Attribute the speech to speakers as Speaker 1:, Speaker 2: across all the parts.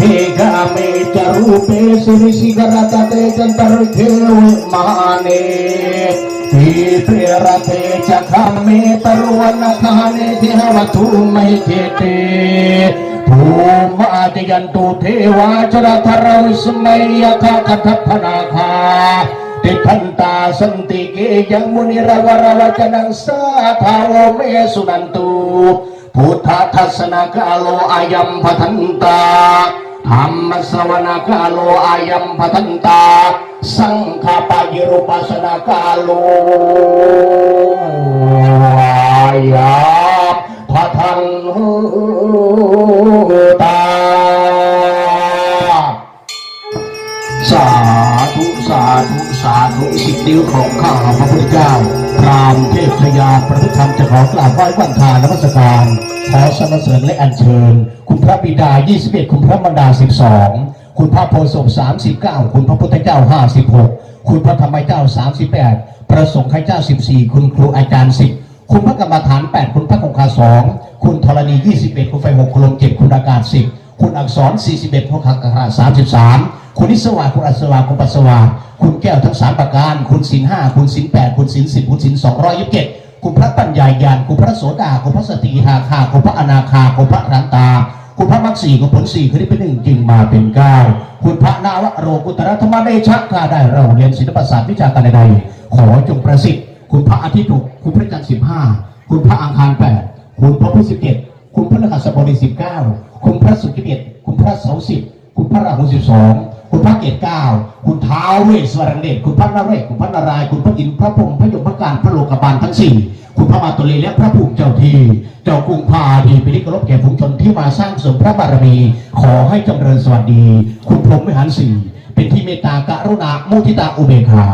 Speaker 1: ಮೇಘ ರೂಪೇ ಸುರಿಸಿಗರತತೆ ಚಂತರುಖೇವು ಮಾನೆ ರಥೆ ಚಖಮೆ ತರುವನ ಖಾನೆ ದೇಹವಧೂ ಮೈ ಕೇಟೆ ಭೂಮಾದಿಯಂತು ದೇವಾಚರಥರಸ್ಮೈ ಯಥ ಕಥಫನಾಥ ದಿಗ್ಗಂತಾ ಸಂತಿ ಗೇಯಂ ಮುನಿರವರವಚನಂ ಸಾ ಭಾವೋ ಮೇ ಸುನಂತು ಭೂತಾಥ ಸನಕಾಲೋ ಅಯಂ ಭದಂತಾ ธรรมสวนากาโลอายัมพัทันตา สังฆปายิรุปัสสนกาโลอายัมพัทันตา สาธุ สาธุ สาธุ สิบนิ้วของข้าพระพุทธเจ้า พรามเทพชยาประพฤติธรรมจะขอกราบไหว้วันทานนมัสการขอสรรเสริญและอัญเชิญ คุณพระบิดา 21 คุณพระมารดา 12 คุณพระโพธิ์ศพ39 คุณพระพุทธเจ้า 56 คุณพระธรรมเจ้า 38 ประสงค์ข้าเจ้า 14 คุณครูอาจารย์ 10 คุณพระกรรมฐาน 8 คุณพระคงคา2คุณธรณี 21 คุณไฟ6คุณลม7คุณอากาศ 10 คุณอักษร 41คุณขักกระ33คุณนิสวาคุณอัศวาคุณปัสสวาคุณแก้วทั้งสามประการ คุณศินห้าคุณศินแปดคุณศินสิบคุณศินสองร้อยยี่สิบเจ็ดคุณพระปัญญายานคุณพระโสดาคุณพระสติทาคาคุณพระอนาคาคุณพระรันตา คุณพระมักสี่คุณผลสี่คือได้เป็นหนึ่งจึงมาเป็นเก้าคุณพระนาวโรกุตระธรรมเดชะข้าได้เราเรียนศิลปศาสตร์วิชาการใดๆขอจงประสิทธิ์ คุณพระอาทิตย์คุณพระจันทร์สิบห้าคุณพระอังคารแปดคุณพระพุธสิบเจ็ด คุณพระนหัสบดีสิบเก้าคุณพระศุกร์สิเอ็ดคุณพระเสาสิบคุณพระราหูสิบสองคุณพระเกศเก้าคุณท้าวเวสวรรณเดชคุณพระนเรศคุณพระนารายคุณพระอินทร์พระพรหมพระยมพระการพระโลกบาลทั้งสี่คุณพระมาตุลีและพระภูมิเจ้าทีเจ้ากรุงพาดีปิริกรบแก่ฝูงชนที่มาสร้างเสริมพระบารมี ขอให้จำเริญสวัสดี คุณพรหมวิหารสี่ เป็นที่เมตตากรุณามุทิตาอุเบกขา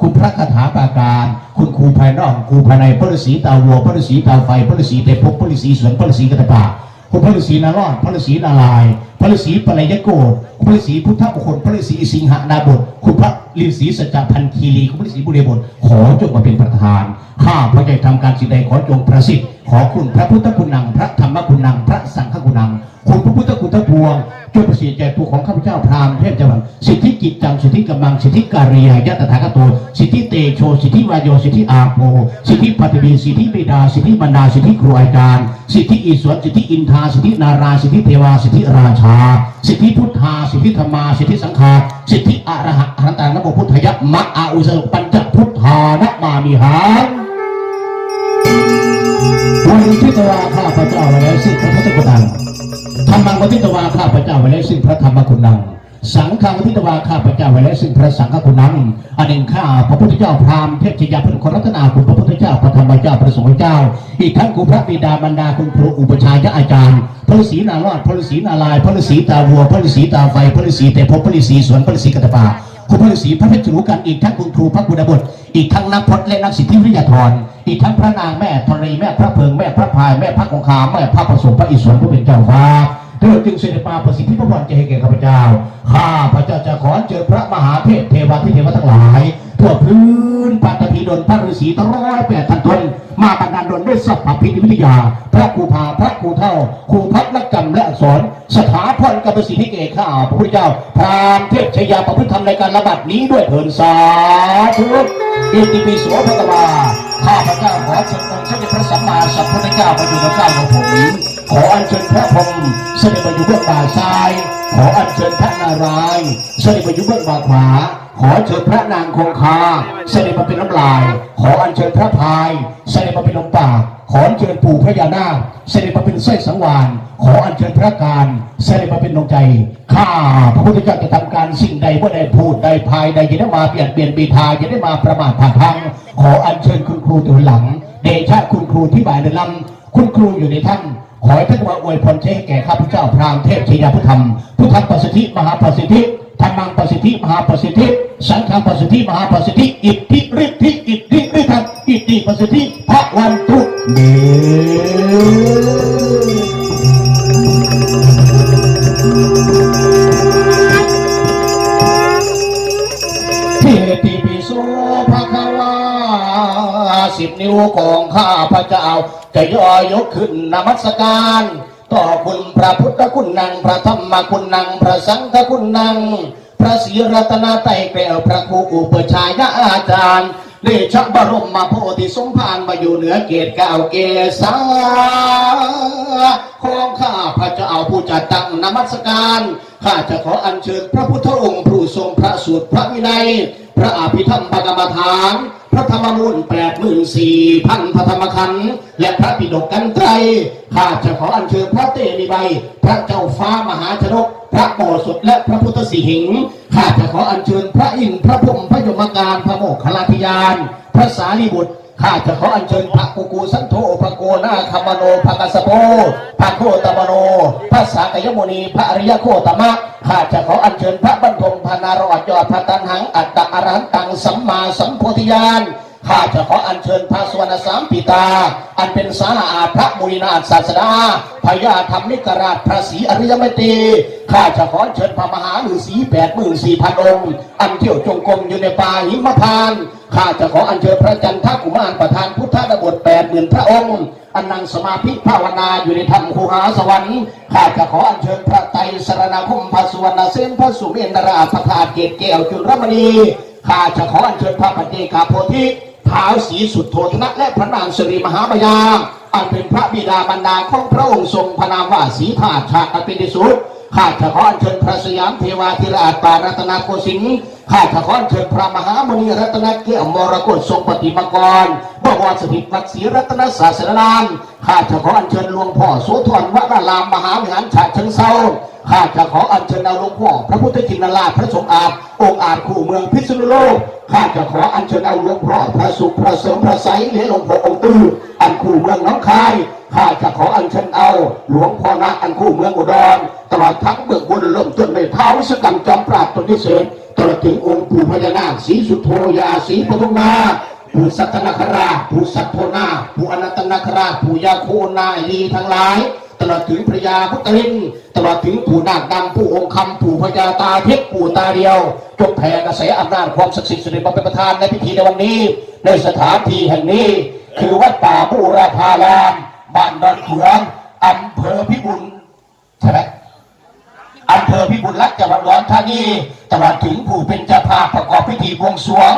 Speaker 1: คุณพระคาถาปาการ คุณครูภายนอกครูภายในพระฤาษีตาวัวพระฤาษีตาไฟพระฤาษีเทพภพพระฤาษีสวนพระฤาษีกัตตปาคุณพระฤาษีนารอดพระฤาษีนารายพระฤาษีปลายโกพระฤาษีพุทธมงคลพระฤาษีสิงหนาบทคุณพระฤาษีสัจจพันคีรีคุณพระฤาษีบุเรบทขอจงมาเป็นประธานข้าพระเจ้าทำการสิ่งใดขอจงประสิทธิ์ขอคุณพระพุทธคุณนังพระธรรมคุณนังพระสังฆคุณนังคุณพระพุทธคุณทั้งปวงจงประสิทธิ์แก่ตัวของข้าพเจ้าพราหมณ์เทพจังหวัดสิทธิกิจจังสิทธิกำลังสิทธิการียายะตถาคตสิทธิเตโชสิทธิวายโยสิทธิอาโปสิทธิปฏิบีสิทธิเบดาสิทธิบรรดาสิทธิครูอาจารย์สิทธิอีสวนสิทธิอินทาสิทธินาราสิทธิเทวาสิทธิราชา สิทธิพุทธาสิทธิธรรมาสิทธิสังฆาสิทธิอรหัตอรหันตานโมพุทธยะมะอาอุสปัญจพุทธานะมามิหัง วันที่ตวาข้าพระเจ้าไว้แล้วซึ่งพระพุทธคุณังธรรมังวันที่ตวาข้าพระเจ้าไว้แล้วซึ่งพระธรรมคุณังสังฆังวันที่ตวาข้าพระเจ้าไว้แล้วซึ่งพระสังฆคุณังอันหนึ่งข้าพระพุทธเจ้าพราหมณ์เทพชยาพุทธครัตนาคุณพระพุทธเจ้าพระธรรมเจ้าพระสงฆ์เจ้า อีกทั้งคุณพระบิดามารดาคุณครูอุปชายะอาจารย์พระฤาษีนารอดพระฤาษีนาลายพระฤาษีตาวัวพระฤาษีตาไฟพระฤาษีเตภพพระฤาษีสวนพระฤาษีกัตตปาคุณพระฤาษีพระเพชรรูกันอีกทั้งคุณครูพระกุณบุตรอีกทั้งนักพจน์และนักสิทธิวิทยาธร อีกทั้งพระนางแม่ธรณีแม่พระเพิงแม่พระพายแม่พระคงคาแม่พระประสงค์พระอิศวรผู้เป็นเจ้าฟ้าเธอจึงเสด็จมาประสิทธิพระพรจะให้แก่ข้าพเจ้า ข้าพระเจ้าจะขอเจอพระมหาเทพเทวาที่เทวทั้งหลายทั่วพื้นปัตตภีดลพระฤาษีตร้อยแปดพันตนมาบรรดาลดลด้วยสัพพพิวิทยา พระครูพาพระครูเท่าครูพัฒนกรรมและอักษรสถาพรกับประสิทธิเกศข้าพระพุทธเจ้าพรามเทพชยาประพฤติธรรมในการระบาดนี้ด้วยเถินสาธุอิติปิโสภะคะวา ข้าพระเจ้าขอเชิญองค์สมเด็จพระสัมมาสัมพุทธเจ้ามาอยู่ในก้าของผมขออัญเชิญพระพรหมเสด็จมาอยู่เบื้องบ่าซ้าย ขออัญเชิญพระนารายณ์เสด็จมาอยู่เบื้องบ่าขวา ขอเชิญพระนางคงคา เสด็จมาเป็นน้ำลาย ขออัญเชิญพระพาย เสด็จมาเป็นลมปากขออัญเชิญปู่พระยานาคเสด็จมาเป็นไส้นสังวานขออัญเชิญพระการเสด็จมาเป็นดวงใจข้าพระพุทธเจ้าจะทำการสิ่งใดว่าใดพูดใดพายใดอย่าได้มาเปลี่ยนเปลี่ยนบีทาอย่าได้มาประมาทผ่านทางขออัญเชิญคุณครูตัวหลัง เดชะคุณครูที่บ่ายเดินลำคุณครูอยู่ในท่านขอให้ท่านมาอวยพรเช้แก่ข้าพเจ้าพรามเทพชยาพุทธธรรมพุทธประสิทธิมหาประสิทธิ ธรรมังประสิทธิมหาประสิทธิสังฆังประสิทธิมหาประสิทธิอิทธิฤทธิอิทธิฤทธังอิทธิประสิทธิพระวันตุเดเทติปิโสภะคะวาสิบนิ้วของข้าพระเจ้าจะย่อยกขึ้นนมัสการ ต่อคุณพระพุทธคุณนังพระธรรมคุณนังพระสังฆคุณนังพระศรีรัตนตรัยแก้วพระครูอุปชายาอาจารย์เดชะบรมมาโพธิสมภารมาอยู่เหนือเกตเก้าเกษาของข้าพระเจ้าผู้จัดตั้งนมัสการ ข้าจะขออัญเชิญพระพุทธองค์ผู้ทรงพระสูตรพระวินัย พระอภิธรรมปกรรมฐาน พระธรรมมูลแปดหมื่นสี่พันพระธรรมขันธ์และพระปิฎกกันไตรข้าจะขออัญเชิญพระเตมีใบ พระเจ้าฟ้ามหาชนก พระโอสถและพระพุทธสีหิงข้าจะขออัญเชิญพระอินทร์พระพรหมพระยมการพระโมคคัลลาธิยาน พระสารีบุตร ข้าจะขออัญเชิญพระกุกูสันโธพระโกนาคามโนพระกัสโปพระโคตมโน พระสากยมุนี พระอริยโคตมะ ข้าจะขออัญเชิญพระบรรทมพานารอดยอดพระตันหังอัตตะอรหันตังสัมมาสัมโพธิญาณ ข้าจะขออัญเชิญพระสวรรณสามปีตา อันเป็นสาอาพระมุนีนาศาสดาพญาธรรมนิกราชพระศรีอริยเมตรีข้าจะขอเชิญพระมหาฤาษีแปดหมื่นสี่พันองค์ อันเที่ยวจงกรมอยู่ในป่าหิมพานต์ข้าจะขออัญเชิญพระจันทกุมารประธานพุทธดบทแปดหมื่นพระองค์อันนั่งสมาธิภาวนาอยู่ในธรรมคูหาสวรรค์ข้าจะขออัญเชิญพระไตรสรณคมพระสุวรรณเส้นพระสุเมนราพระธาตุเกศแก้วจุลรมณีข้าจะขออัญเชิญพระปฏิกาโพธิ ท้าวสีสุดโทธนะและพระนางสิริมหามายาอันเป็นพระบิดาบรรดาของพระองค์ทรงพระนามว่าสีธาตุชาติอันเป็นที่สุดข้าจะขออัญเชิญพระสยามเทวาธิราชปารัตนโกสินทร์ข้าจะขออัญเชิญพระมหามุนีรัตนเกียมรกตทรงปฏิมากรบวรสถิตวัดศรีรัตนศาสนานามข้าจะขออัญเชิญหลวงพ่อโสธรวรารามมหาวิหารฉะเชิงเซา ข้าจะขออัญเชิญเอาหลวงพ่อพระพุทธจินราชพระสงฆ์อาจองค์อาจคู่เมืองพิษณุโลกข้าจะขออัญเชิญเอาหลวงพ่อพระสุขพระเสริมพระไสเหรียหลวงพ่อองค์ตื้ออันคู่เมืองน้องคายข้าจะขออัญเชิญเอาหลวงพ่อนาอันคู่เมืองอุดรตลอดทั้งเบื้องบนเริ่มต้นในเท้าวิศกรรมจอมปราบตนที่เศษตลอดถึงองค์ปู่พญานาคสีสุโธยาสีปทุมมาปู่สัตนคราชปู่สัตโทนาปู่อนัตนาคราชปู่ยาโคนาลีทั้งหลาย ตลอดถึงพระยาพุทธลินตลอดถึงปู่นาคดำผู้องค์คำปู่พญาตาเพชรปู่ตาเดียวจงแผ่กระแสอำนาจความศักดิ์สิทธิ์สิริมาเป็นประธานในพิธีในวันนี้ ในสถานที่แห่งนี้ คือวัดป่าบูราพารามบ้านดอนเขืองอำเภอพิบูลใช่ไหม อำเภอพิบูลรักษ์จังหวัดอุดรธานีตลอดถึงผู้เป็นเจ้าภาพประกอบพิธีบวงสรวง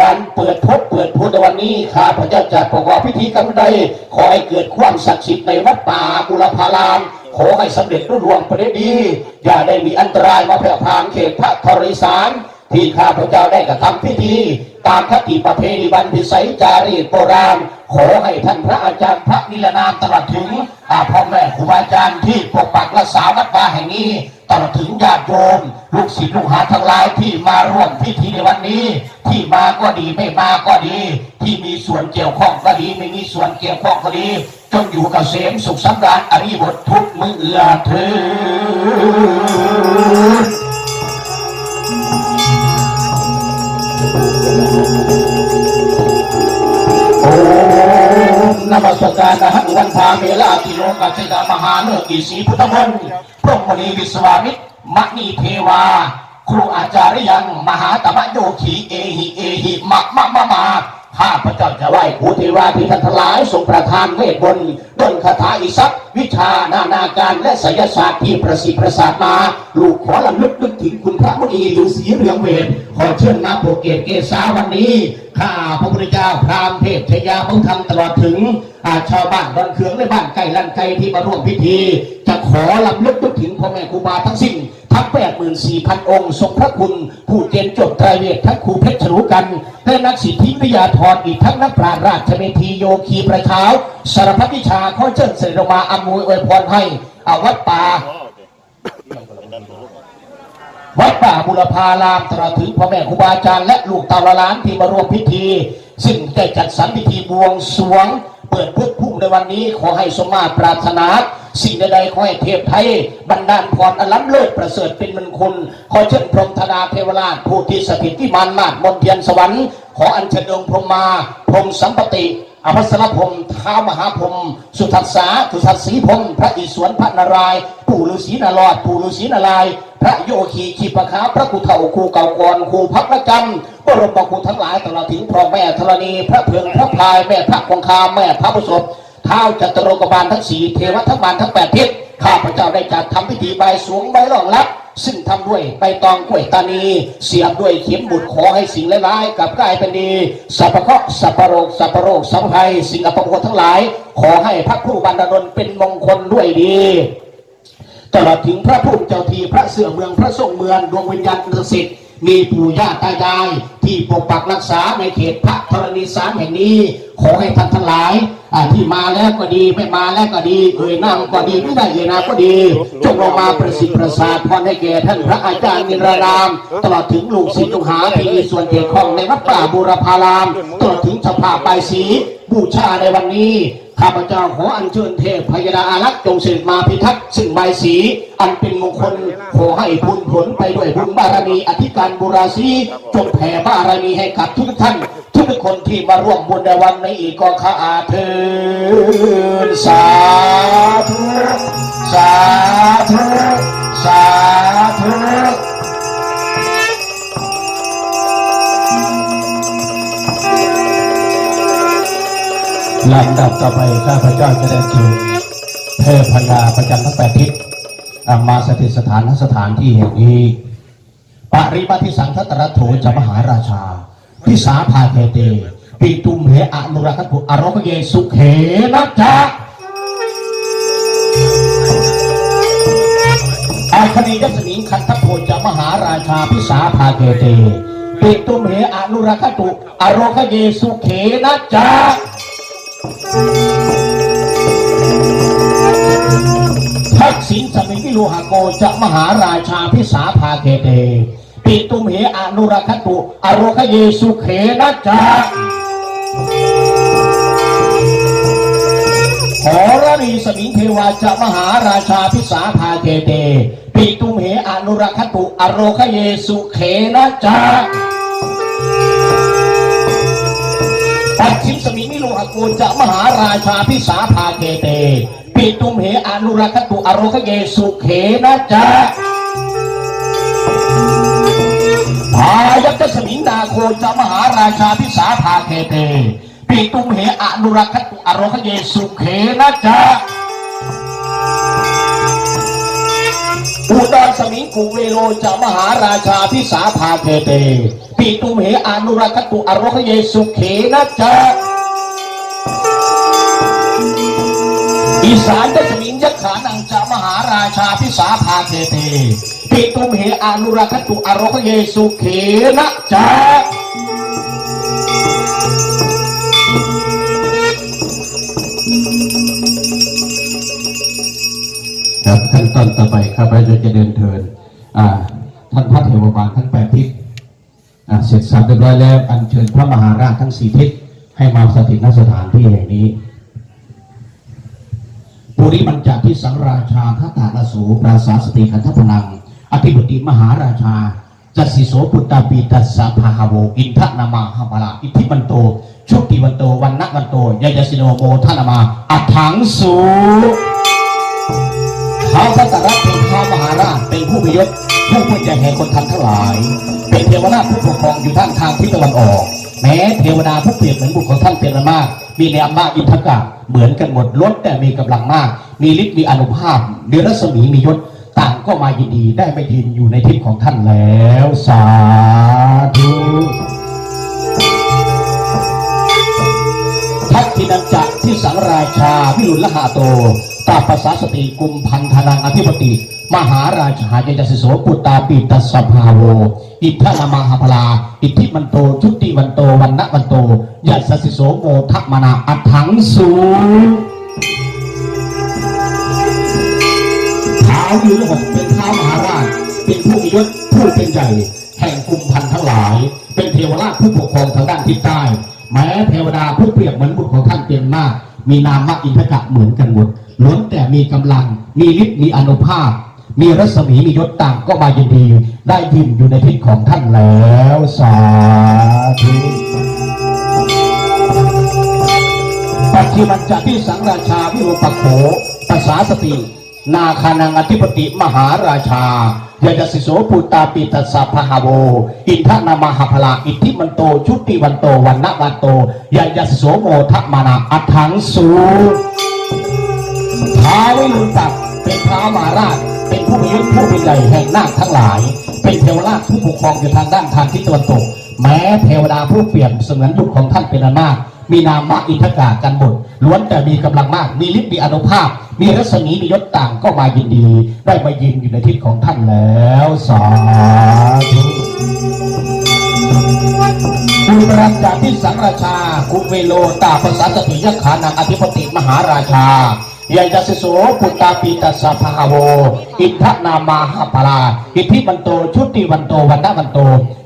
Speaker 1: งานเปิดพบเปิดพูดวันนี้ข้าพระเจ้าจัดประกอบพิธีกรรมใดขอให้เกิดความศักดิ์สิทธิ์ในวัดป่าบุรพาราม ขอให้สำเร็จรุ่งเรืองประเด็ดี อย่าได้มีอันตรายมาแผ่พานเขตพระธริสาร ที่ข้าพระเจ้าได้กระทำพิธี ตามคติประเพณีบันพิสัยจารีตโบราณ ขอให้ท่านพระอาจารย์พระนิรนามตลอดถึงอาพ่อแม่ครูบาอาจารย์ที่ปกปักรักษาวัดวาแห่งนี้ตลอดถึงญาติโยม ลูกศิษย์ลูกหาทั้งหลายที่มาร่วมพิธีในวันนี้ ที่มาก็ดีไม่มาก็ดี ที่มีส่วนเกี่ยวข้องก็ดี ไม่มีส่วนเกี่ยวข้องก็ดี จงอยู่กับเสียงสุขสำราญอริบททุกมือเอือเถิด นมัสการนะฮะวันพาเมลาติโลกัสสิตามหาเนกิสีพุทธมนต์พระมณีวิสวามิตรมณีเทวา ครูอาจารย์ยังมหาตมะโยขีเอหิเอหิมะมะมะมาข้าพระเจ้าจะไหว้ครูเทวาที่ท่านทลายทรงประทานเวทมนต์ดนคาถาอิสักวิชานานาการและไสยศาสตร์ที่ประสิทธิ์ประสาทมา ลูกขอลำลึกนึกถึงคุณพระมณีฤาษีเรืองเวทขอเชิญนาโปรเกตเกษาวันนี้ข้าพระพุทธเจ้าพราหมณ์เทพชยาพงธรรมตลอดถึงอาชาวบ้านดอนเคืองและบ้านไก่ลันไก่ที่มาร่วมพิธี จะขอลำลึกนึกถึงพ่อแม่ครูบาทั้งสิ้นทั้งแปดหมื่นสี่พันองค์ทรงพระคุณ ผู้เจนจบไตรเวททั้งครูเพชรฉลูกันและนักสิทธิวิทยาธรอีกทั้งนักปราชญ์ราชเมธีโยคีประชาสารพัดวิชาข้อเชิญเสด็จมาอำนวยอวยพรให้อาวัดป่า วัดป่าบุรพารามตลอดถึงพ่อแม่ครูบาอาจารย์และลูกเต่าละล้านที่มาร่วมพิธี ซึ่งได้จัดสรรพิธีบวงสรวง เปิดพุทธภูมิในวันนี้ขอให้สมมาปรารถนา สิ่งใดๆขอให้เทพไทยบรรดาลพรอล้ำเลิศประเสริฐเป็นมงคลขอเชิญพรหมธนาเทวราชผู้ที่สถิตที่มานมาดมนเทียนสวรรค์ขออัญเชิญองค์พรหมมาพรหมสัมปติ อภัสรพรมท้ามหาพรมสุทัศสาสุทัศสีพรมพระอิศวรพระนารายปู่ฤาษีนารอดปู่ฤาษีนารายพระโยคีขีปะขาพระกุเถาครูเก่ากรครูพักระจำบรมครูทั้งหลายตลอดถึงพ่อแม่ธรณี พระเพืองพระพลายแม่พระคงคาแม่พระประสบท้าวจัตโรกบาลทั้งสี่เทวทัพบาลทั้งแปดทิศข้าพระเจ้าได้จัดทำพิธีบายสวงใบรองรับ ซึ่งทำด้วยใบตองกล้วยตานี เสียบด้วยเข็มบุตรขอให้สิ่งร้ายๆกลับกลายเป็นดีสัพพะเคราะห์สัพพะโรคสัพพะโรคสัพพะภัยสิ่งอัปมงคลทั้งหลาย ขอให้พระผู้บรรดาลเป็นมงคลด้วยดีตลอดถึงพระผู้เจ้าทีพระเสือเมืองพระทรงเมืองดวงวิญญาณศักดิ์สิทธิ์ มีปู่ย่าตายาย ที่ปกปักรักษาในเขตพระธรณีสารแห่งนี้ ขอให้ท่านทั้งหลายที่มาแล้วก็ดีไม่มาแล้วก็ดีเอ่ยนามก็ดีไม่ได้เอ่ยนามก็ดีจงลงมาประสิทธิ์ประสาทพรให้แก่ท่านพระอาจารย์นินราราม ตลอดถึงลูกศิษย์ลูกหาที่มีส่วนเกี่ยวข้องในวัดป่าบูรพาราม ตลอดถึงสภาใบายสีบูชาในวันนี้ ข้าพเจ้าขออัญเชิญเทพพยดาอารักษ์จงเสด็จมาพิทักษ์ซึ่งใบสี อันเป็นมงคลขอให้บุญผลไปด้วยบุญบารมีอธิการบุราศีจงแผ่บารมีให้กับทุกท่าน ทุกคนที่มาร่วมบุญในวันนี้อีกก็ข้าเทินสาธุสาธุ ลำดับต่อไปข้าพเจ้าจะได้เชิญเทพพญาประจำทั้งแปดทิศมาสถิตสถานสถานที่แห่งนี้ปริมาทิสังทัตระโถจะมหาราชาพิสาภาเทเตปีตุมเหอนุรักตุอารมเยสุเขนะจ๊ะอาคณียัสมิงคันทโพจะมหาราชาพิสาภาเทเตปีตุมเหอนุรักตุอารมเยสุเขนะจ๊ะ ทักษิณสมิงวิโลหโกจะมหาราชาพิสาภาเกเตปิตุมเหอนุรักขตุอโรคเยสุเขนะจ๊ะขอรณีสมิงเทวาจะมหาราชาพิสาภาเกเตปิตุมเหอนุรักขตุอโรคเยสุเขนะจ๊ะปัจฉิมส มิมิโลหกูจะมหาราชาพิสาภาเกเต ปิตุมเหอนุรักขตุอโรคเยสุเขนะจ๊ะพายัตสมิงนาโคจะมหาราชาพิสาภาเกเต ปิตุมเหอนุรักขตุอโรคเยสุเขนะจ๊ะอุดรสมิงกุเวโลจะมหาราชาพิสาภาเกเต ปิตุมเหอนุรักขตุอโรคเยสุเขนะจ๊ะ อีสานได้สมิงยักขานังจะมหาราชาพิสาภาเกเตปิตุมเหอนุรักตุอโรคเยสุเขนะจ๊ะครับขั้นตอนต่อไปครับเราจะเดินเทินอ่าท่านพระเทวบาลทั้งแปดทิศเสร็จสับเรียบร้อยแล้ว อัญเชิญพระมหาราชทั้งสี่ทิศให้มาสถิตณสถานที่แห่งนี้ ปุริมันจาที่สังราชาทัตตาลสูปราสาสติขันธพนัง อธิบดีมหาราชาจัสิโสปุตตาปีตัสสะพาหาโวอินทนามาหาบาลาอิทธิมันโตชุติวันโตวันนักวันโตยายสิโนโมทนามาอัถังสูเขาพระตรัสเป็นข้ามหาราชเป็นผู้มียศผู้เพื่อใจแห่งคนทันทั้งหลาย เป็นเทวราชผู้ปกครองอยู่ท่านทางทิศตะวันออก แม้เทวดาผู้เปรียบเหมือนบุตรของท่านเป็นมาก มีในอำนาจอิทธกะเหมือนกันหมดล้นแต่มีกำลังมาก มีฤทธิ์มีอนุภาพเดือรัศมีมียศต่างก็มายินดีได้ไปยินอยู่ในทิศของท่านแล้ว สาธุทักษินันจะที่สังราชาวิรุลหาโตตาปสาสติกุมพันธนังอธิปติ มหาราชาเยจสิโสปุตตาปีตัสสภาโว อิทธนามาหพลา อิทธิมันโต ชุติวันโต วันนะวันโต ยัสสิโสโมทักมนาอัฏฐังสูท้าวยืนหกเป็นท้าวมหาราช เป็นผู้มียศผู้เป็นใหญ่ แห่งกุมพันทั้งหลาย เป็นเทวราชผู้ปกครองทางด้านทิศใต้ แม้เทวดาผู้เปรียบเหมือนบุตรของท่านเป็นมาก มีนามว่าอินทกะเหมือนกันหมดล้วนแต่มีกำลัง มีฤทธิ์ มีอนุภาพ มีรัศมีมียศต่างก็มายินดี ได้ยินอยู่ในทิศของท่านแล้วสาธุปัจจิมันจะที่สังราชาวิโรปโขภาษาสติ นาคานังอธิปติมหาราชายายสิโสปุตตาปิตัสสะพหาโว อินทนามาหาพลาอิทธิมันโต ชุติวันโตวันนวันโตยายสิโสโมทะมานาอัฏฐังสูท้าวิรุณศักดิ์เป็นท้ามหาราชเป็น ผู้มียศผู้เป็นใหญ่แห่งนาคทั้งหลาย เป็นเทวราชผู้ปกครองอยู่ทางด้านทางทิศตะวันตก แม้เทวดาผู้เปลี่ยนเสมือนยุคของท่านเป็นอันมาก มีนามว่าอินทกากันบุตรล้วนแต่มีกำลังมาก มีฤทธิ์มีอนุภาพ มีรัศมีมียศต่างก็มายินดี ได้มายืนอยู่ในทิศของท่านแล้วสาธุบุญรัตจาที่สังราชากุเวโลตาภาษาสติยขานังอธิปติมหาราชา ยายจัสโสปุตตาปีตัสสะภาโว อิทธนามาหาปลาอิทธิวันโตชุติวันโตวันนวันโต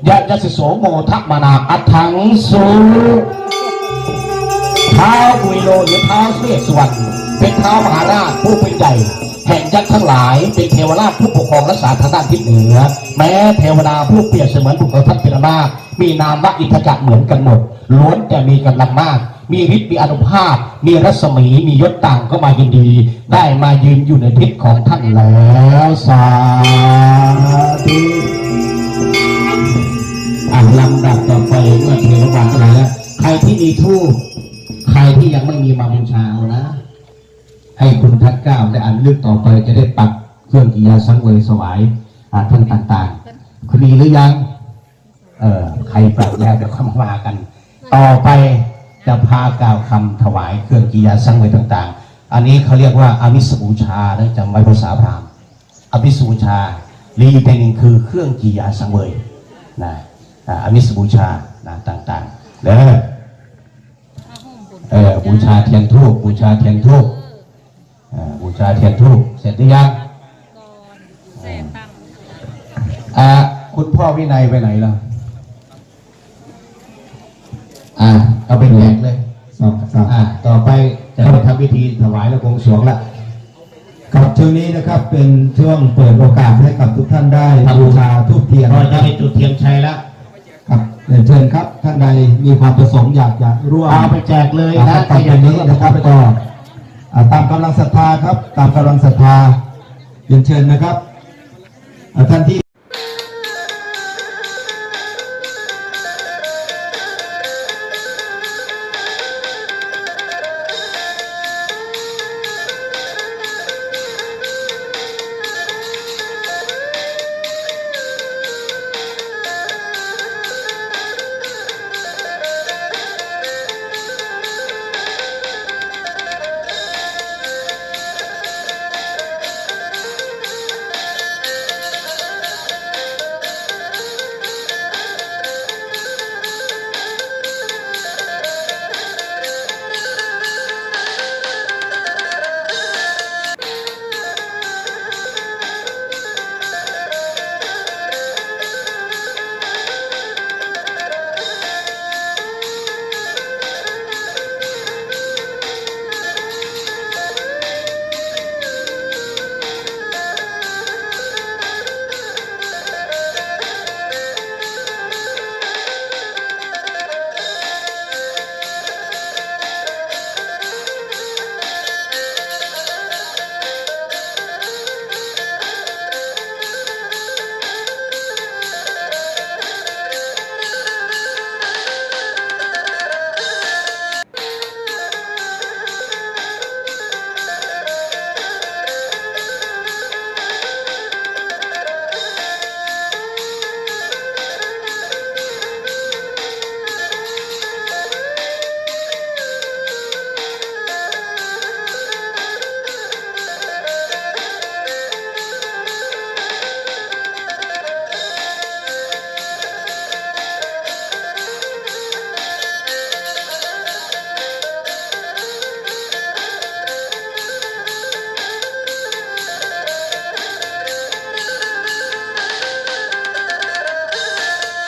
Speaker 1: ยายจัสโสโมทะมานาอัฏฐังสุท้าวกุยโลหรือท้าวเสสวรรณเป็นท้าวมหาราชผู้เป็นใหญ่แห่งยักษ์ทั้งหลายเป็นเทวราชผู้ปกครองรักษาทางด้านทิศเหนือ แม้เทวดาผู้เปรียบเสมือนบุคคลทัพเป็นมากมีนามว่าอิทธจักรเหมือนกันหมดล้วนแต่มีกำลังมาก มีฤทธิ์มีอานุภาพ มีรัศมีมียศต่างก็มายินดี ได้มายืนอยู่ในทิศของท่านแล้วสาธุอะลำดับต่อไปเมื่อเทวดาทั้งหลายแล้วใครที่มีทูปใครที่ยังไม่มีมาบูชาเอานะ ให้คุณทัดเก้าได้อ่านลึกต่อไปจะได้ปักเครื่องกิยาสังเวยสวายอาท่านต่างๆ คุณมีหรือยัง เออใครปักแล้วเดี๋ยวเข้ามาว่ากัน ต่อไป จะพากล่าวคำถวายเครื่องกิยาสังเวยต่าง ๆ อันนี้เขาเรียกว่าอามิสบูชานะจำไว้ภาษาพราหมณ์อามิสบูชาลีอีกแต่หนึ่งคือเครื่องกิยาสังเวยนะอ่าอามิสบูชานะต่างๆ แล้วเออบูชาเทียนทูบบูชาเทียนทูบเออบูชาเทียนทูบเสร็จหรือยัง
Speaker 2: ก่อนแสนตังค์
Speaker 1: อ่าคุณพ่อวินัยไปไหนล่ะ อ่าเอาไปแจกเลย
Speaker 3: ครับครับ
Speaker 1: อ่าต่อไปจะไปทำพิธีถวายแล้วคงสรวงละ
Speaker 3: ครับช่วงนี้นะครับเป็นช่วงเปิดโอกาสให้กับทุกท่านได้
Speaker 1: ครับ
Speaker 3: บูชาทูบเทียน
Speaker 1: พอ
Speaker 3: นะค
Speaker 1: จะ
Speaker 3: รับ
Speaker 1: ให้จุดเทียนชัยแล้ว
Speaker 3: ครับเรียนเชิญครับท่านใดมีความประสงค์อยากจะร่วม
Speaker 1: เอาไปแจกเลย
Speaker 3: นะ
Speaker 1: นะ
Speaker 3: ตอนนี้นะครับก็อ่าตามกำลังศรัทธาครับ ตามกำลังศรัทธาเรียนเชิญนะครับอ่าท่านที่